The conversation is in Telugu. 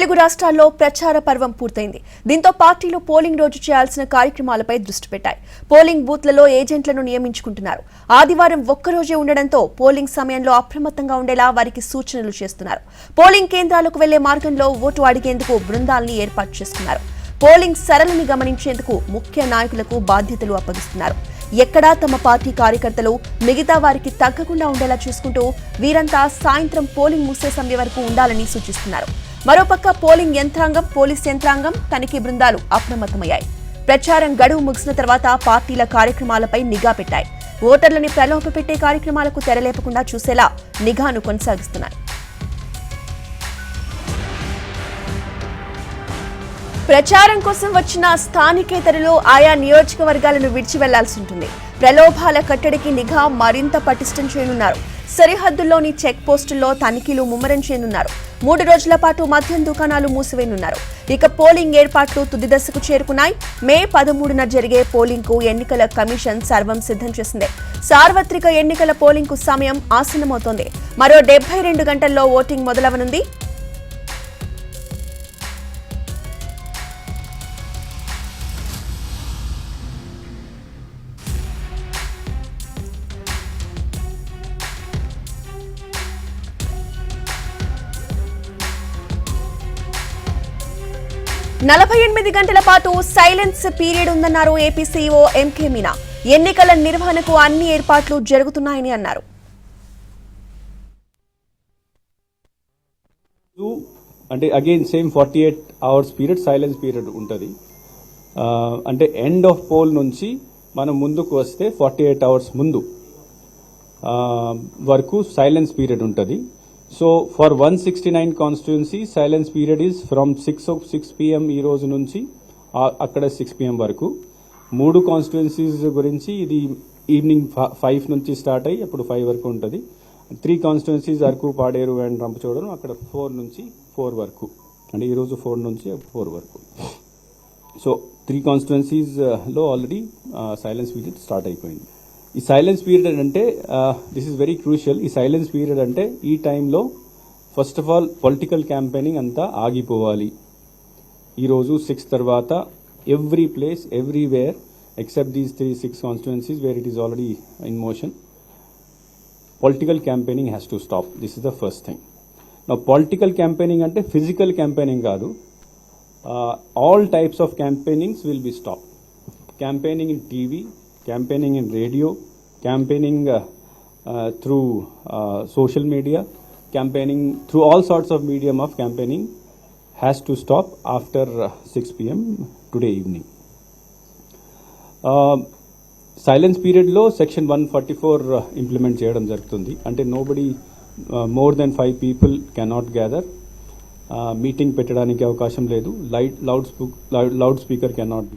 తెలుగు రాష్ట్రాల్లో ప్రచార పర్వం పూర్తయింది. దీంతో పార్టీలు పోలింగ్ రోజు చేయాల్సిన కార్యక్రమాలపై దృష్టి పెట్టాయి. పోలింగ్ బూత్లలో ఏజెంట్లను నియమించుకుంటున్నారు. ఆదివారం ఒక్కరోజే ఉండడంతో పోలింగ్ సమయంలో అప్రమత్తంగా ఉండేలా వారికి సూచనలు చేస్తున్నారు. పోలింగ్ కేంద్రాలకు వెళ్ళే మార్గంలో ఓటు అడిగేందుకు బృందాల్ని ఏర్పాటు చేస్తున్నారు పోలింగ్ సరళిని గమనించేందుకు ముఖ్య నాయకులకు బాధ్యతలు అప్పగిస్తున్నారు. ఎక్కడా తమ పార్టీ కార్యకర్తలు మిగతా వారికి తగ్గకుండా ఉండేలా చూసుకుంటూ వీరంతా సాయంత్రం పోలింగ్ ముగిసే సమయం వరకు ఉండాలని సూచిస్తున్నారు. మరోపక్క పోలింగ్ యంత్రాంగం పోలీస్ యంత్రాంగం తనిఖీ బృందాలు అప్రమత్తమయ్యాయి. ప్రచారం గడువు ముగిసిన తర్వాత పార్టీల కార్యక్రమాలపై నిఘా పెట్టాయి. ఓటర్లని ప్రలోభపెట్టే కార్యక్రమాలకు తెరలేపకుండా చూసేలా నిఘాను కొనసాగిస్తున్నాయి. ప్రచారం కోసం వచ్చిన స్థానికేతరులు ఆయా నియోజకవర్గాలను విడిచి వెళ్ళాల్సి ఉంటుంది. ప్రలోభాల కట్టడికి నిఘా మరింత పటిష్టం చేయనున్నారు. సరిహద్దుల్లోని చెక్ పోస్టుల్లో తనిఖీలు ముమ్మరం చేయనున్నారు. మూడు రోజుల పాటు మద్యం దుకాణాలు మూసివేయనున్నారు. ఇక పోలింగ్ ఏర్పాట్లు తుది దశకు చేరుకున్నాయి. మే పదమూడున జరిగే పోలింగ్కు ఎన్నికల కమిషన్ సర్వం సిద్ధం చేసింది. సార్వత్రిక ఎన్నికల పోలింగ్కు సమయం ఆసన్నమవుతోంది. మరో డెబ్బై రెండు గంటల్లో ఓటింగ్ మొదలవనుంది. నలభై ఎనిమిది గంటల పాటు సైలెన్స్ పీరియడ్ ఉందన్నారు ఏపీ సీఈఓ ఎంకే మీనా. ఎన్నికల నిర్వహణకు అన్ని ఏర్పాట్లు జరుగుతున్నాయని అన్నారు. అంటే again same forty eight hours period silence period ఉంటుంది అంటే ఎండ్ ఆఫ్ పోల్ నుంచి మనం ముందుకు వస్తే ఫార్టీ ఎయిట్ అవర్స్ ముందు వరకు సైలెన్స్ పీరియడ్ ఉంటుంది. So for one sixty nine constituency silence period is from six six PM ఈ రోజు నుంచి అక్కడ సిక్స్ పిఎం వరకు. మూడు కాన్స్టిట్యున్సీస్ గురించి ఇది ఈవినింగ్ ఫైవ్ నుంచి స్టార్ట్ అయ్యి అప్పుడు ఫైవ్ వరకు ఉంటుంది. Three constituencies Araku Paderu and రంపచోడను అక్కడ ఫోర్ నుంచి ఫోర్ వరకు. అంటే ఈరోజు ఫోర్ నుంచి ఫోర్ వరకు. సో త్రీ కాన్స్టిట్యున్సీస్లో ఆల్రెడీ సైలెన్స్ పీరియడ్ స్టార్ట్ అయిపోయింది. ఈ సైలెన్స్ పీరియడ్ అంటే దిస్ ఇస్ వెరీ క్రూషియల్ ఈ సైలెన్స్ పీరియడ్ అంటే ఈ టైంలో first of all political campaigning అంతా ఆగిపోవాలి. ఈరోజు సిక్స్ తర్వాత every place everywhere except these three six constituencies where it is already in motion political campaigning has to stop this is the first thing నా పొలిటికల్ క్యాంపెయినింగ్ అంటే ఫిజికల్ క్యాంపెయినింగ్ కాదు. All types of campaignings will be stop campaigning in TV campaigning in radio campaigning through social media campaigning through all sorts of medium of campaigning has to stop after six PM today evening silence period section one forty four implement చేయడం జరుగుతుంది. అంటే nobody more than five people cannot gather meeting పెట్టడానికి అవకాశం లేదు. Light loud loud speaker cannot